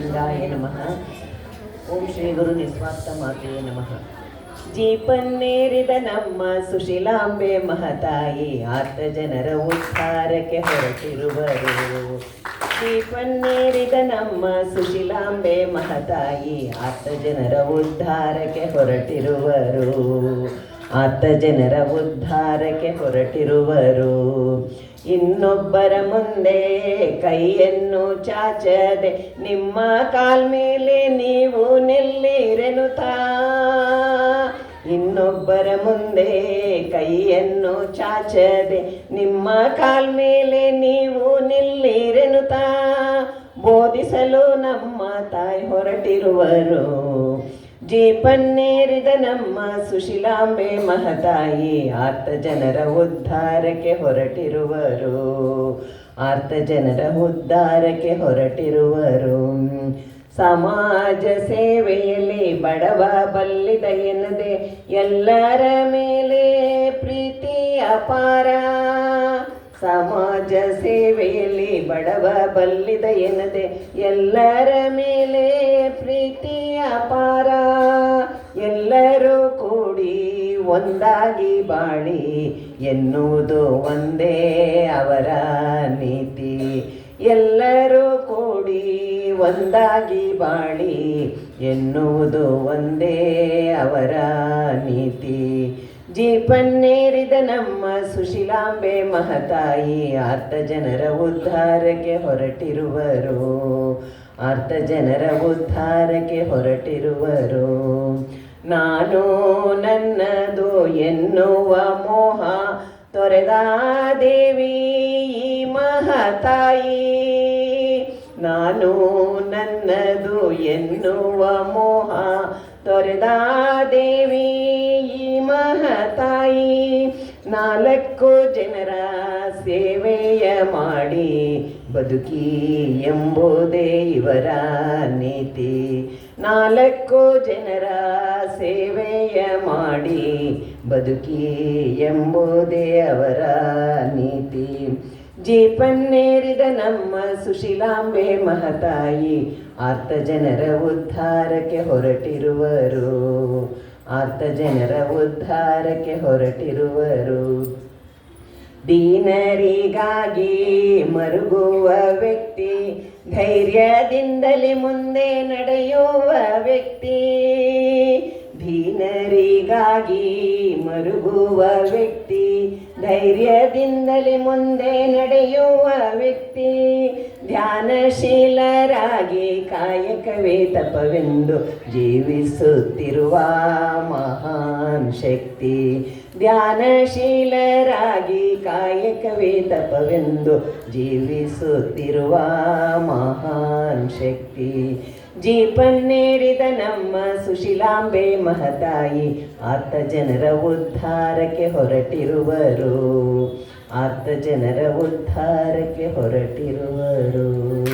ಲಿಂಗಾಯ ನಮಃ ಓಂ ಶ್ರೀ ಗುರು ನಿಸ್ವಾರ್ಥ ಮಾತೆಯ ನಮಃ ಜೀಪನ್ನೇರಿದ ನಮ್ಮ ಸುಶೀಲಾಂಬೆ ಮಹತಾಯಿ ಆತ ಜನರ ಉದ್ಧಾರಕ್ಕೆ ಹೊರಟಿರುವರು ಜೀಪನ್ನೇರಿದ ನಮ್ಮ ಸುಶೀಲಾಂಬೆ ಮಹತಾಯಿ ಆತ ಜನರ ಉದ್ಧಾರಕ್ಕೆ ಹೊರಟಿರುವರು ಆತ ಜನರ ಉದ್ಧಾರಕ್ಕೆ ಹೊರಟಿರುವರು ಇನ್ನೊಬ್ಬರ ಮುಂದೆ ಕೈಯನ್ನು ಚಾಚದೆ ನಿಮ್ಮ ಕಾಲ್ ಮೇಲೆ ನೀವು ನಿಲ್ಲಿರೆನುತ್ತಾ ಇನ್ನೊಬ್ಬರ ಮುಂದೆ ಕೈಯನ್ನು ಚಾಚದೆ ನಿಮ್ಮ ಕಾಲ್ ಮೇಲೆ ನೀವು ನಿಲ್ಲಿರೆನುತ್ತಾ ಬೋಧಿಸಲು ನಮ್ಮ ತಾಯಿ ಹೊರಟಿರುವರು ಜೀಪನ್ನೇರಿದ ನಮ್ಮ ಸುಶೀಲಾಂಬೆ ಮಹತಾಯಿ ಆರ್ತ ಜನರ ಉದ್ಧಾರಕ್ಕೆ ಹೊರಟಿರುವರು. ಆರ್ತ ಜನರ ಉದ್ಧಾರಕ್ಕೆ ಹೊರಟಿರುವರು. ಸಮಾಜ ಸೇವೆಯಲ್ಲಿ ಬಡವ ಬಲ್ಲಿದ ಎನ್ನದೆ ಎಲ್ಲರ ಮೇಲೆ ಪ್ರೀತಿ ಅಪಾರ. ಸಮಾಜ ಸೇವೆಯಲ್ಲಿ ಬಡವ ಬಲ್ಲಿದ ಎನ್ನದೆ ಎಲ್ಲರ ಮೇಲೆ ಪ್ರೀತಿ ಅಪಾರ. ಎಲ್ಲರೂ ಕೂಡಿ ಒಂದಾಗಿ ಬಾಳಿ ಎನ್ನುವುದು ಒಂದೇ ಅವರ ನೀತಿ. ಎಲ್ಲರೂ ಕೂಡಿ ಒಂದಾಗಿ ಬಾಳಿ ಎನ್ನುವುದು ಒಂದೇ ಅವರ ನೀತಿ. ಜೀಪನ್ನೇರಿದ ನಮ್ಮ ಸುಶೀಲಾಂಬೆ ಮಹತಾಯಿ, ಆರ್ತ ಜನರ ಉದ್ಧಾರಕ್ಕೆ ಹೊರಟಿರುವರು. ಆರ್ತ ಜನರ ಉದ್ಧಾರಕ್ಕೆ ಹೊರಟಿರುವರು. ನಾನು ನನ್ನದು ಎನ್ನುವ ಮೋಹ ತೊರೆದ ದೇವಿ ಮಹತಾಯಿ. ನಾನು ನನ್ನದು ಎನ್ನುವ ಮೋಹ ತೊರೆದ ದೇವಿ ನಾಲ್ಕು ಜನರ ಸೇವೆಯ ಮಾಡಿ ಬದುಕಿ ಎಂಬುದೇ ಇವರ ನೀತಿ. ನಾಲ್ಕು ಜನರ ಸೇವೆಯ ಮಾಡಿ ಬದುಕಿ ಎಂಬುದೇ ಅವರ ನೀತಿ. ಜೀಪನ್ನೇರಿದ ನಮ್ಮ ಸುಶೀಲಾಂಬೆ ಮಹತಾಯಿ ಆರ್ತ ಜನರ ಉದ್ಧಾರಕ್ಕೆ ಹೊರಟಿರುವರು. ಆರ್ತ ಜನರ ಉದ್ಧಾರಕ್ಕೆ ಹೊರಟಿರುವರು. ದೀನರಿಗಾಗಿ ಮರುಗುವ ವ್ಯಕ್ತಿ ಧೈರ್ಯದಿಂದಲೇ ಮುಂದೆ ನಡೆಯುವ ವ್ಯಕ್ತಿ. ದೀನರಿಗಾಗಿ ಮರುಗುವ ವ್ಯಕ್ತಿ, ಧೈರ್ಯದಿಂದಲೇ ಮುಂದೆ ನಡೆಯುವ ವ್ಯಕ್ತಿ, ಧ್ಯಾನಶೀಲರಾಗಿ ಕಾಯಕವೇ ತಪವೆಂದು ಜೀವಿಸುತ್ತಿರುವ ಮಹಾನ್ ಶಕ್ತಿ, ಧ್ಯಾನಶೀಲರಾಗಿ ಕಾಯಕವೇ ತಪವೆಂದು ಜೀವಿಸುತ್ತಿರುವ ಮಹಾನ್ ಶಕ್ತಿ. ಜೀಪನ್ನೇರಿದ ನಮ್ಮ ಸುಶೀಲಾಂಬೆ ಮಹತಾಯಿ ಆತ ಜನರ ಉದ್ಧಾರಕ್ಕೆ ಹೊರಟಿರುವರು. ಆತ ಜನರ ಉದ್ಧಾರಕ್ಕೆ ಹೊರಟಿರುವರು.